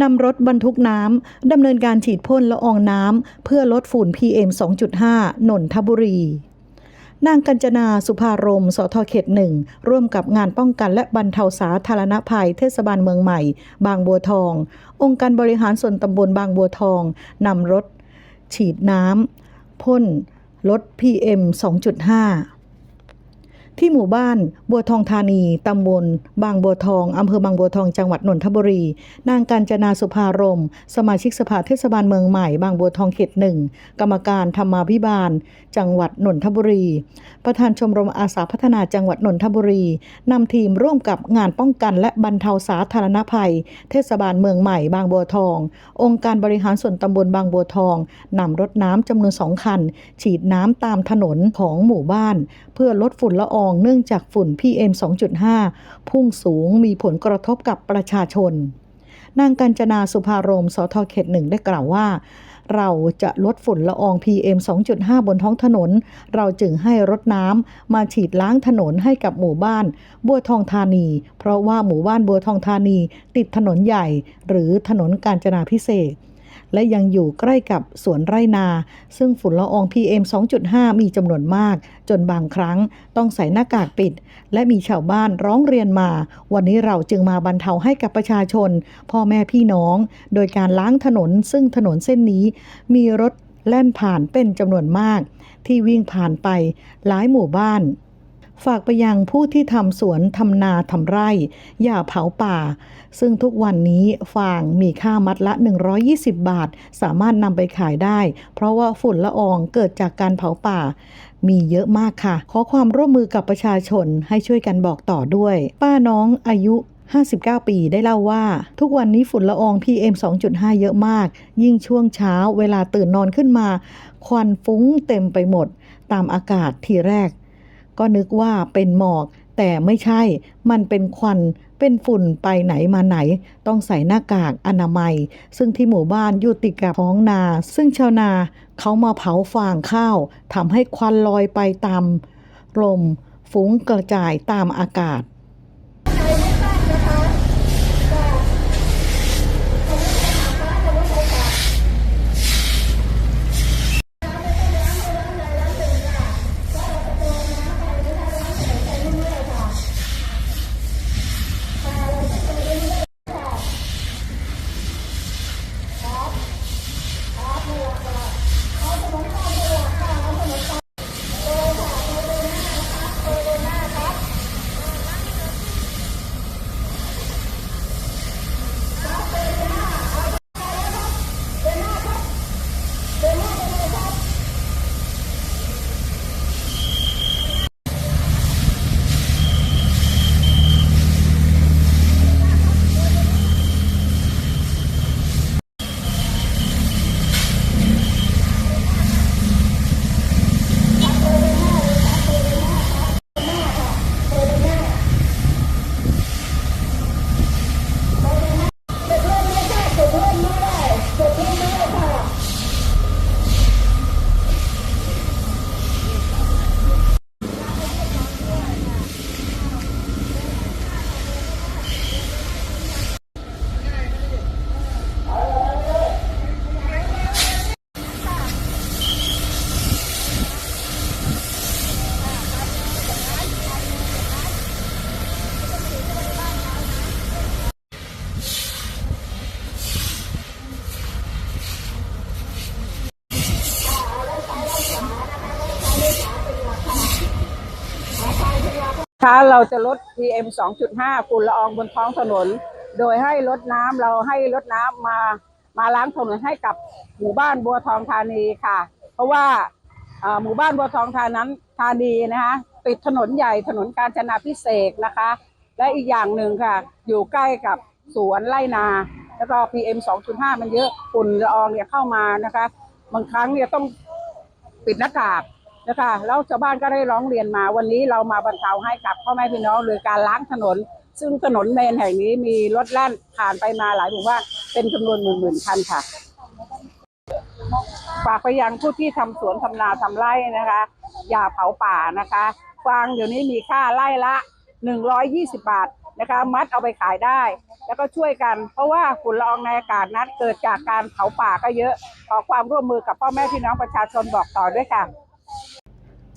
นำรถบรรทุกน้ำดำเนินการฉีดพ่นละอองน้ำเพื่อลดฝุ่น PM 2.5 นนทบุรี นางกัญจนาสุภารม สทเขตหนึ่ง ร่วมกับงานป้องกันและบรรเทาสาธารณภัยเทศบาลเมืองใหม่ บางบัวทอง องค์การบริหารส่วนตำบลบางบัวทองนำรถ ฉีดน้ำพ่นลด PM 2.5 ที่หมู่บ้านบัวทองธานี ตำบล บางบัวทอง อำเภอบางบัวทอง จังหวัดนนทบุรี นางการจนาสุภารม สมาชิกสภาเทศบาลเมืองใหม่ บางบัวทองเขตหนึ่ง กรรมการธรรมาภิบาล จังหวัดนนทบุรี ประธานชมรมอาสาพัฒนาจังหวัดนนทบุรี นำทีมร่วมกับงานป้องกันและบรรเทาสาธารณภัย เทศบาลเมืองใหม่ บางบัวทอง องค์การบริหารส่วนตำบลบางบัวทองนำรถน้ำจำนวนสองคัน ฉีดน้ำตามถนนของหมู่บ้าน เพื่อลดฝุ่นละอองเนื่องจากฝุ่น PM 2.5 พุ่งสูงมีผลกระทบกับประชาชน นางกัญจนาสุภารมสทเขตหนึ่งได้กล่าวว่า เราจะลดฝุ่นละออง PM 2.5 บนท้องถนน เราจึงให้รถน้ำมาฉีดล้างถนนให้กับหมู่บ้าน บัวทองธานี เพราะว่าหมู่บ้านบัวทองธานีติดถนนใหญ่ หรือถนนกาญจนาพิเศษ และยังอยู่ใกล้กับสวนไร่นา ซึ่งฝุ่นละออง PM 2.5 มีจำนวนมาก จนบางครั้งต้องใส่หน้ากากปิด และมีชาวบ้านร้องเรียนมา วันนี้เราจึงมาบรรเทาให้กับประชาชน พ่อแม่พี่น้อง โดยการล้างถนน ซึ่งถนนเส้นนี้มีรถแล่นผ่านเป็นจำนวนมาก ที่วิ่งผ่านไปหลายหมู่บ้าน ฝากไปยังผู้ที่ทำสวนทำนาทำไร่ อย่าเผาป่า ซึ่งทุกวันนี้ฟางมีค่ามัดละ 120 บาท สามารถนำไปขายได้ เพราะว่าฝุ่นละอองเกิดจากการเผาป่า มีเยอะมากค่ะ ขอความร่วมมือกับประชาชนให้ช่วยกันบอกต่อด้วย ป้าน้องอายุ59 ปีได้เล่าว่า ทุกวันนี้ฝุ่นละออง PM 2.5 เยอะมาก ยิ่งช่วงเช้าเวลาตื่นนอนขึ้นมา ควันฟุ้งเต็มไปหมด ตามอากาศทีแรก ก็นึกว่าเป็นหมอก แต่ไม่ใช่ มันเป็นควัน เป็นฝุ่นไปไหนมาไหน ต้องใส่หน้ากากอนามัย ซึ่งที่หมู่บ้านอยู่ติดกับท้องนา ซึ่งชาวนาเขามาเผาฟางข้าวทำให้ควันลอยไปตามลมฟุ้งกระจายตามอากาศ คะเราจะลด PM 2.5ฝุ่นละอองบนท้องถนน โดยให้รถน้ำเราให้รถน้ำมามาล้างถนนให้กับหมู่บ้านบัวทองธานีค่ะ เพราะว่าหมู่บ้านบัวทองธานั้นธานีนะคะติดถนนใหญ่ถนนกาญจนาพิเศษนะคะ และอีกอย่างหนึ่งค่ะ อยู่ใกล้กับสวนไร่นา แล้วก็ PM 2.5 มันเยอะฝุ่นละอองเนี่ยเข้ามานะคะ บางครั้งเนี่ยต้องปิดหน้ากาก นะคะแล้วชาวบ้านก็ได้ร้องเรียนมาวันนี้เรามาบรรเทาให้กับพ่อแม่พี่น้องโดยการล้างถนน ซึ่งถนนเมนแห่งนี้มีรถแล่นผ่านไปมาหลายหมู่บ้านเป็นจำนวนหมื่นหมื่นคันค่ะฝากไปยังผู้ที่ทำสวนทำนาทำไร่นะคะ อย่าเผาป่านะคะฟางเดี๋ยวนี้มีค่าไร่ละ120 บาทนะคะ มัดเอาไปขายได้ แล้วก็ช่วยกัน เพราะว่าฝุ่นละอองในอากาศนั้นเกิดจากการเผาป่าก็เยอะ ขอความร่วมมือกับพ่อแม่พี่น้องประชาชนบอกต่อด้วยค่ะ